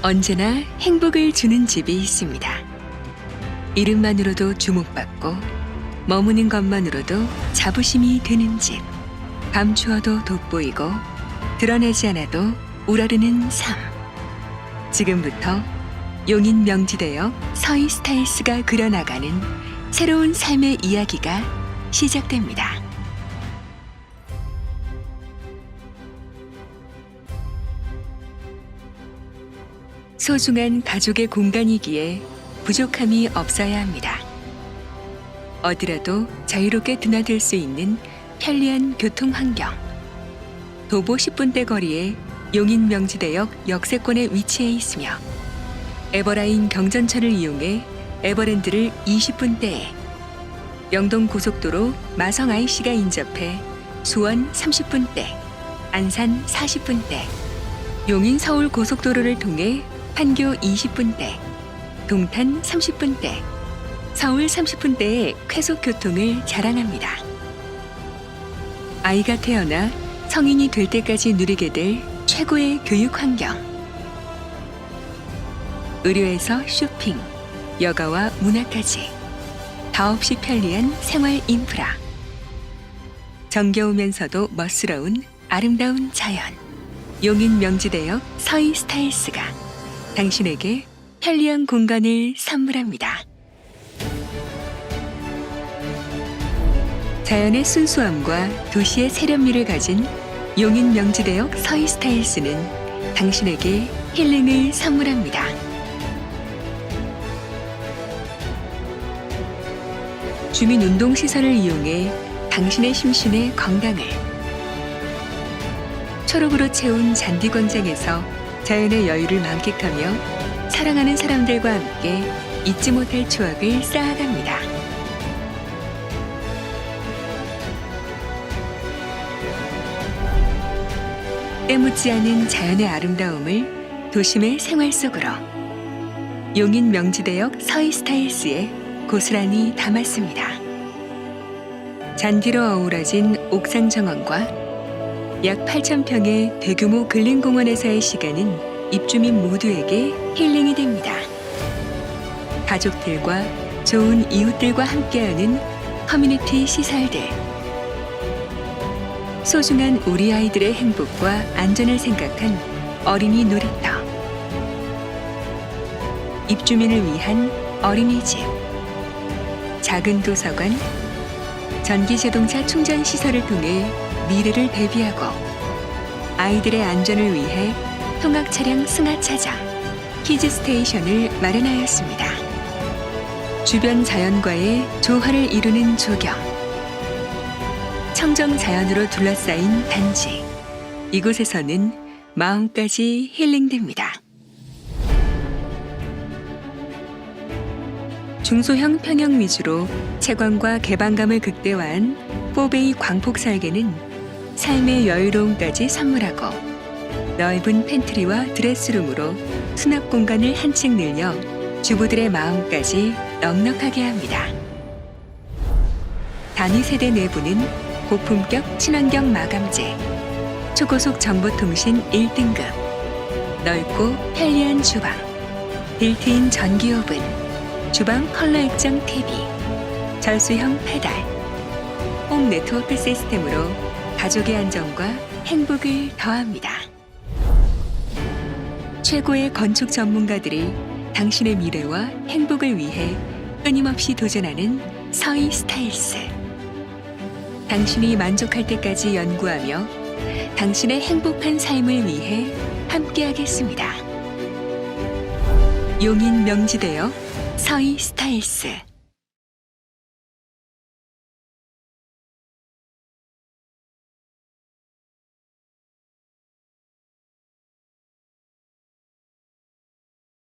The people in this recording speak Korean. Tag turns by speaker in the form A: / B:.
A: 언제나 행복을 주는 집이 있습니다. 이름만으로도 주목받고 머무는 것만으로도 자부심이 드는 집. 감추어도 돋보이고 드러내지 않아도 우러르는 삶. 지금부터 용인 명지대역 서희 스타일스가 그려나가는 새로운 삶의 이야기가 시작됩니다. 소중한 가족의 공간이기에 부족함이 없어야 합니다. 어디라도 자유롭게 드나들 수 있는 편리한 교통 환경. 도보 10분대 거리에 용인 명지대역 역세권에 위치해 있으며 에버라인 경전철을 이용해 에버랜드를 20분대에 영동 고속도로 마성 IC가 인접해 수원 30분대, 안산 40분대, 용인 서울 고속도로를 통해 판교 20분대, 동탄 30분대, 서울 30분대의 쾌속 교통을 자랑합니다. 아이가 태어나 성인이 될 때까지 누리게 될 최고의 교육 환경. 의료에서 쇼핑, 여가와 문화까지 더없이 편리한 생활 인프라. 정겨우면서도 멋스러운 아름다운 자연. 용인 명지대역 서희 스타일스가 당신에게 편리한 공간을 선물합니다. 자연의 순수함과 도시의 세련미를 가진 용인 명지대역 서희 스타일스는 당신에게 힐링을 선물합니다. 주민 운동 시설을 이용해 당신의 심신의 건강을 초록으로 채운 잔디 광장에서 자연의 여유를 만끽하며 사랑하는 사람들과 함께 잊지 못할 추억을 쌓아갑니다. 때묻지 않은 자연의 아름다움을 도심의 생활 속으로 용인 명지대역 서희 스타일스에 고스란히 담았습니다. 잔디로 어우러진 옥상 정원과 약 8,000평의 대규모 근린공원에서의 시간은 입주민 모두에게 힐링이 됩니다. 가족들과 좋은 이웃들과 함께하는 커뮤니티 시설들. 소중한 우리 아이들의 행복과 안전을 생각한 어린이 놀이터. 입주민을 위한 어린이집. 작은 도서관. 전기 자동차 충전 시설을 통해 미래를 대비하고 아이들의 안전을 위해 통학 차량 승하 차장, 키즈 스테이션을 마련하였습니다. 주변 자연과의 조화를 이루는 조경. 청정 자연으로 둘러싸인 단지. 이곳에서는 마음까지 힐링됩니다. 중소형 평형 위주로 채광과 개방감을 극대화한 4베이 광폭 설계는 삶의 여유로움까지 선물하고 넓은 팬트리와 드레스룸으로 수납 공간을 한층 늘려 주부들의 마음까지 넉넉하게 합니다. 단위 세대 내부는 고품격 친환경 마감재, 초고속 정보통신 1등급, 넓고 편리한 주방, 빌트인 전기 오븐, 주방 컬러 액정 TV, 절수형 페달, 홈 네트워크 시스템으로 가족의 안정과 행복을 더합니다. 최고의 건축 전문가들이 당신의 미래와 행복을 위해 끊임없이 도전하는 서희 스타일스. 당신이 만족할 때까지 연구하며 당신의 행복한 삶을 위해 함께하겠습니다. 용인 명지대역 서희 스타일스.